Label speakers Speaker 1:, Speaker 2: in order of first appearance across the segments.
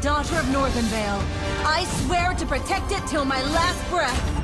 Speaker 1: daughter of Northern Vale. I swear to protect it till my last breath.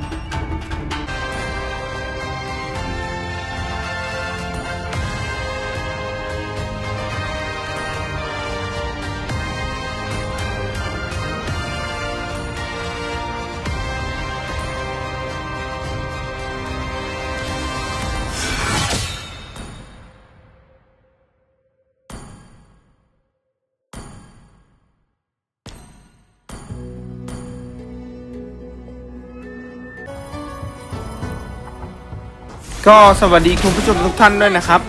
Speaker 2: ก็สวัสดีคุณผู้ชมทุกท่านด้วยนะครับ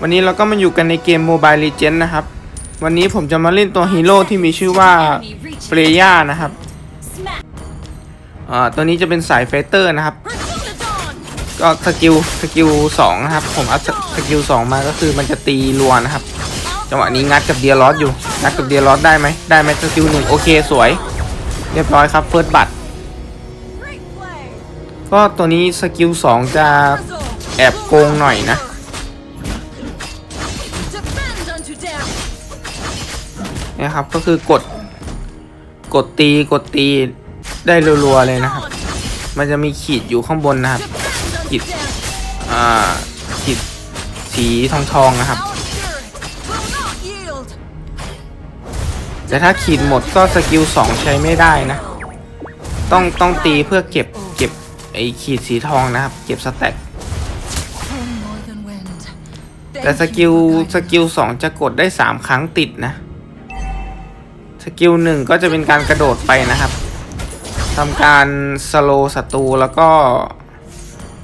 Speaker 2: วันนี้เราก็มาอยู่กันในเกม Mobile Legends นะครับ วันนี้ผมจะมาเล่นตัวฮีโร่ที่มีชื่อว่าเฟรย่านะครับอ่าตัวนี้จะเป็นสายไฟเตอร์นะครับ ก็สกิลสกิลสองนะครับ ผมอัพสกิลสองมาก็คือมันจะตีรัวนะครับ จังหวะนี้งัดกับเดียร์ลอสอยู่ งัดกับเดียร์ลอสได้ไหมได้ไหมสกิลหนึ่งโอเคสวย เรียบร้อยครับเฟิร์สบัต ก็ตัวนี้สกิลสองจะแอบโกงหน่อยนะ นะครับก็คือกด กดตีกดตีได้รัวๆเลยนะครับ มันจะมีขีดอยู่ข้างบนนะครับ
Speaker 1: Defend unto
Speaker 2: Hit.
Speaker 1: death!
Speaker 2: อ่า ขีดสีทองทองๆนะครับ แต่ถ้าขีดหมดก็สกิลสองใช้ไม่ได้นะ ต้องต้องตีเพื่อเก็บ ไอขีดสีทองนะครับ เก็บสแต็ก
Speaker 1: Oh, Northern Wind.
Speaker 2: แต่ส
Speaker 1: Thank
Speaker 2: กิล
Speaker 1: you for
Speaker 2: ส
Speaker 1: guiding
Speaker 2: กิลสองจะกดได้สามครั้งติดนะ สกิลหนึ่งก็จะเป็นการกระโดดไปนะครับทำการสโลศัตรูแล้วก็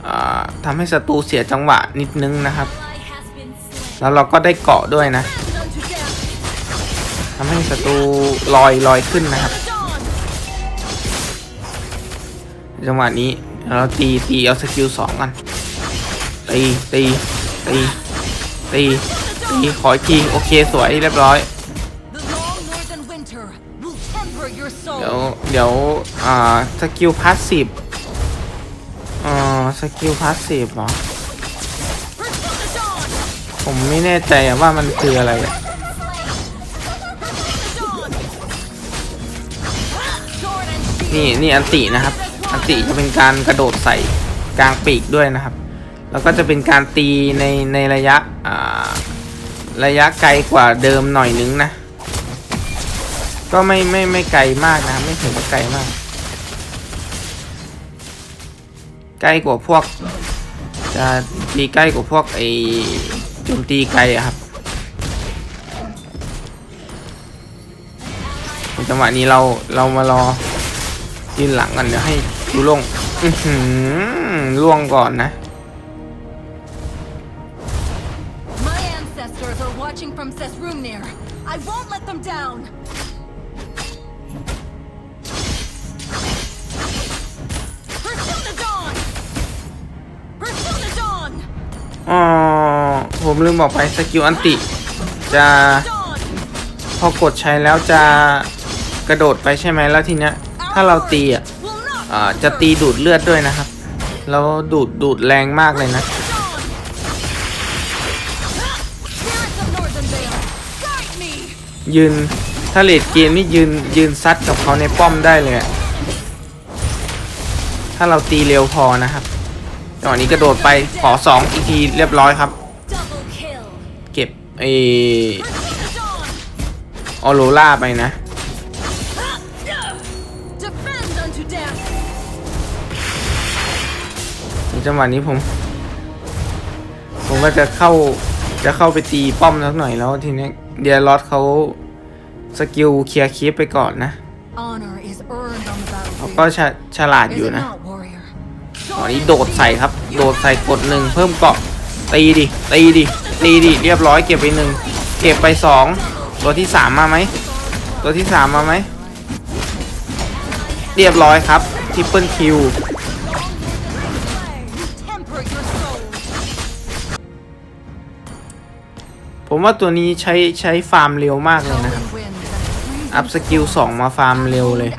Speaker 2: อ่าทำให้ศัตรูเสียจังหวะนิดนึงนะครับ
Speaker 1: ally has been slain.
Speaker 2: แล้วเราก็ได้เกาะด้วยนะ
Speaker 1: Defend unto death!
Speaker 2: ทำให้ศัตรูลอยลอยขึ้นนะครับ
Speaker 1: Dawn!
Speaker 2: จังหวะนี้ เราตีตีเอาสกิลสองกันตีตีตีตีตีขออีกทีโอเคสวยเรียบร้อยเดี๋ยวเดี๋ยวอ่าสกิลพาสซีฟอ่าสกิลพาสซีฟเหรอผมไม่แน่ใจว่ามันคืออะไรนี่นี่อันตินะครับ อันติจะเป็นการกระโดดใส่กลางปีกด้วยนะครับ แล้วก็จะเป็นการตีในในระยะระยะไกลกว่าเดิมหน่อยนึงนะ ก็ไม่ไม่ไม่ไกลมากนะไม่ถึงกับไกลมาก ใกล้กว่าพวก จะตีใกล้กว่าพวกไอโจมตีไกลครับในจังหวะนี้เราเรามารอ ยืนหลังกันเดี๋ยวให้ดูลงอื้อหือล่วงก่อนนะ
Speaker 1: My ancestors are watching from Sesrumnir. I won't let them down. Persona Dawn! Persona Dawn!
Speaker 2: อ๋อผมลืมบอกไปสกิลอันติ จะ
Speaker 1: Dawn!
Speaker 2: พอกดใช้แล้วจะกระโดดไปใช่ไหมแล้วทีเนี้ย ถ้าเราตีอะจะตีดูดเลือดด้วยนะครับ แล้วดูดดูดแรงมากเลยนะ ยืนถ้าเลดเกมนี่ยืนยืนซัดกับเขาในป้อมได้เลยถ้าเราตีเร็วพอนะครับจังหวะนี้กระโดดไปขอสองอีกทีเรียบร้อยครับ เก็บไอออโรล่าไปนะ จังหวะนี้ผม ผมก็จะเข้าจะเข้าไปตีป้อมสักหน่อยแล้วทีนี้เดียร์ลอสเขาสกิลเคลียร์คีปไปก่อนนะ
Speaker 1: Honor is earned on the
Speaker 2: เขาก็
Speaker 1: battlefield.
Speaker 2: ฉฉลาด
Speaker 1: Is
Speaker 2: อยู่
Speaker 1: it
Speaker 2: นะ
Speaker 1: not, warrior?
Speaker 2: ตอนนี้โดดใส่ครับ โดดใส่กดหนึ่งเพิ่มเกาะตีดิตีดิตีดิเรียบร้อยเก็บไปหนึ่งเก็บไปสองตัวที่สามมาไหมตัวที่สามมาไหมเรียบร้อยครับทิปเปิลคิว ผมว่าตัวนี้ใช้ใช้ฟาร์มเร็วมากเลยนะครับอัพสกิลสองมาฟาร์มเร็วเลย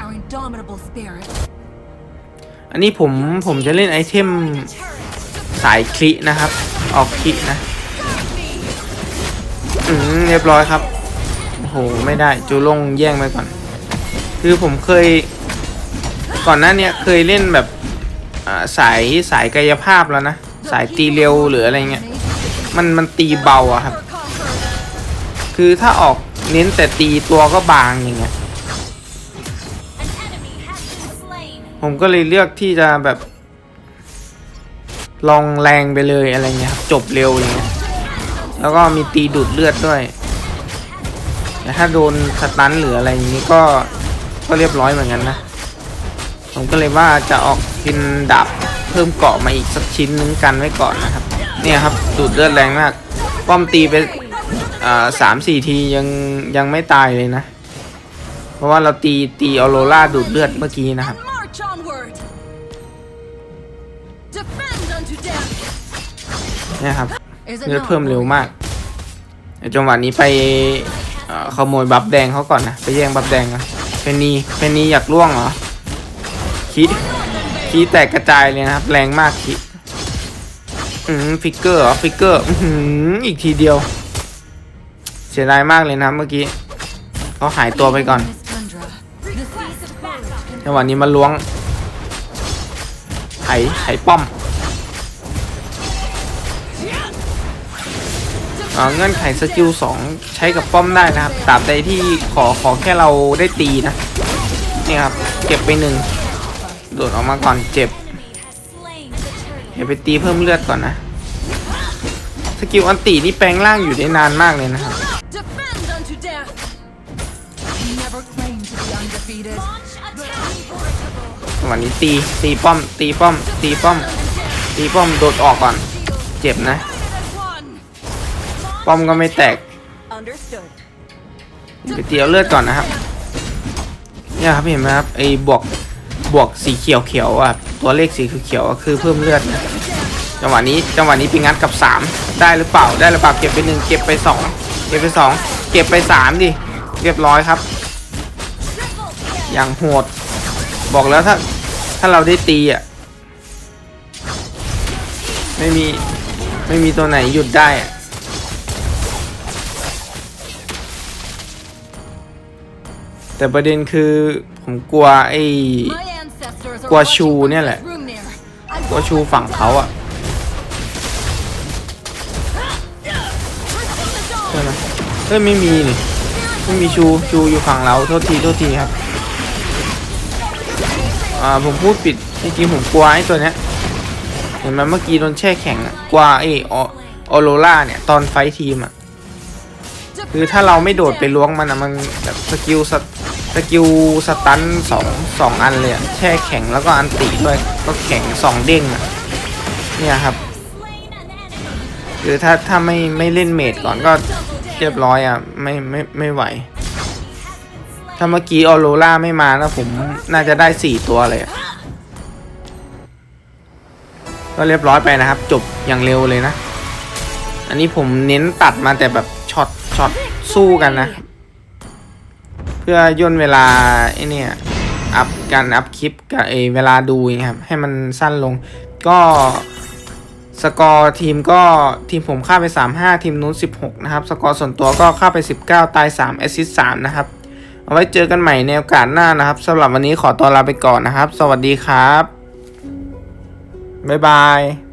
Speaker 2: อันนี้ผมผมจะเล่นไอเทมสายคลินะครับ ออกคลินะ อืมเรียบร้อยครับ โอ้โห ไม่ได้จูลงแย่งไปก่อน คือผมเคย ก่อนหน้านี้เคยเล่นแบบสายสายกายภาพแล้วนะ สายตีเร็วหรืออะไรเงี้ย มันมันตีเบาอะครับ คือถ้าออกเน้นแต่ตีตัวก็บางอย่างเงี้ยผมก็เลยเลือกที่จะแบบ ลองแรงไปเลยอะไรเงี้ยจบเร็วอย่างเงี้ยแล้วก็มีตีดูดเลือดด้วยแต่ถ้าโดนสตันหรืออะไรอย่างนี้ก็ก็เรียบร้อยเหมือนกันนะ ผมก็เลยว่าจะออกกินดาบเพิ่มเกาะมาอีกสักชิ้นนึงกันไว้ก่อนนะครับ เนี่ยครับดูดเลือดแรงมากป้อมตีไป อ่าสามสี่ทียังยังไม่ตายเลยนะ เพราะว่าเราตีตีออโรราดูดเลือดเมื่อกี้นะครับ
Speaker 1: And march onward. Defend unto death.
Speaker 2: เนี่ยครับ
Speaker 1: Is it
Speaker 2: เลือด
Speaker 1: not
Speaker 2: เพิ่มเร็วมากเดี๋ยวจังหวะนี้ไปเอ่อขโมยบัฟแดงเขาก่อนนะ ไปแย่งบัฟแดงก่อนเป็นนีเป็นนีอยากล่วงเหรอคีคีแตกกระจายเลยนะครับ แรงมากคีอืมฟิกเกอร์เหรอฟิกเกอร์อื้อหืออีกทีเดียว เสียดายมากเลยนะเมื่อกี้เขาหายตัวไปก่อนจังหวะนี้มาล้วงไถไถป้อมเงื่อนไขสกิลสองใช้กับป้อมได้นะครับตราบใดที่ขอขอแค่เราได้ตีนะนี่ครับเก็บไปหนึ่งโดดออกมาก่อนเจ็บเดี๋ยวไปตีเพิ่มเลือดก่อนนะ สกิลอันตีนี่แปลงร่างอยู่ได้นานมากเลยนะครับ
Speaker 1: be undefeated.
Speaker 2: จังหวะนี้ตีตีป้อม ตีป้อม ตีป้อม ตีป้อมโดดออกก่อน เจ็บนะ
Speaker 1: One.
Speaker 2: ป้อมก็ไม่แตก
Speaker 1: Understood.
Speaker 2: ไปเตียวเลือดก่อนนะครับ เนี่ยครับเห็นไหมครับไอ้บวกบวกสีเขียวเขียวๆอะตัวเลขสีเขียวๆอะคือเพิ่มเลือดนะจังหวะนี้จังหวะนี้ไปงัดกับสามได้หรือเปล่าได้หรือเปล่าเก็บไปหนึ่งเก็บไปสองเก็บไปสองเก็บไปสามดิ เรียบร้อยครับ อย่างโหด บอกแล้วถ้า ถ้าเราได้ตีอะ ไม่มี ไม่มีตัวไหนหยุดได้อะแต่ประเด็นคือผมกลัวไอ้กลัวชูเนี่ยแหละกลัวชูฝั่งเขาอะ
Speaker 1: Pursue the
Speaker 2: ใช่
Speaker 1: dawn.
Speaker 2: ไหมเฮ้ยไม่มีนี่ไม่มีชูชูอยู่ฝั่งเราโทษทีโทษทีครับ อ่าผมพูดผิดจริงๆผมกลัวไอ้ตัวเนี้ยเห็นไหมเมื่อกี้โดนแช่แข็งอะกลัวไอ้อออโรล่าเนี่ยตอนไฟทีมอะคือถ้าเราไม่โดดไปล้วงมันอะมันแบบสกิลสสกิลสตันสองสองอันเลยอะแช่แข็งแล้วก็อันติด้วยก็แข็งสองเด้งอะเนี่ยครับคือถ้าถ้าไม่ไม่เล่นเมดก่อนก็เรียบร้อยอะไม่ไม่ไม่ไหว ถ้าเมื่อกี้ออโรล่าไม่มาแล้วผมน่าจะได้สี่ตัวเลยก็เรียบร้อยไปนะครับ จบอย่างเร็วเลยนะ อันนี้ผมเน้นตัดมาแต่แบบช็อตช็อตสู้กันนะ เพื่อย่นเวลาไอเนี่ยอัพการอัพคลิปกับเอเวลาดูครับให้มันสั้นลง ก็สกอร์ทีมก็ทีมผมฆ่าไป 35 ทีมนู้น 16 นะครับ สกอร์ส่วนตัวก็ฆ่าไป 19 ตาย 3 แอสซิสต์3นะครับ เอาไว้เจอกันใหม่ในโอกาสหน้านะครับสำหรับวันนี้ขอตัวลาไปก่อนนะครับ สวัสดีครับ บ๊ายบาย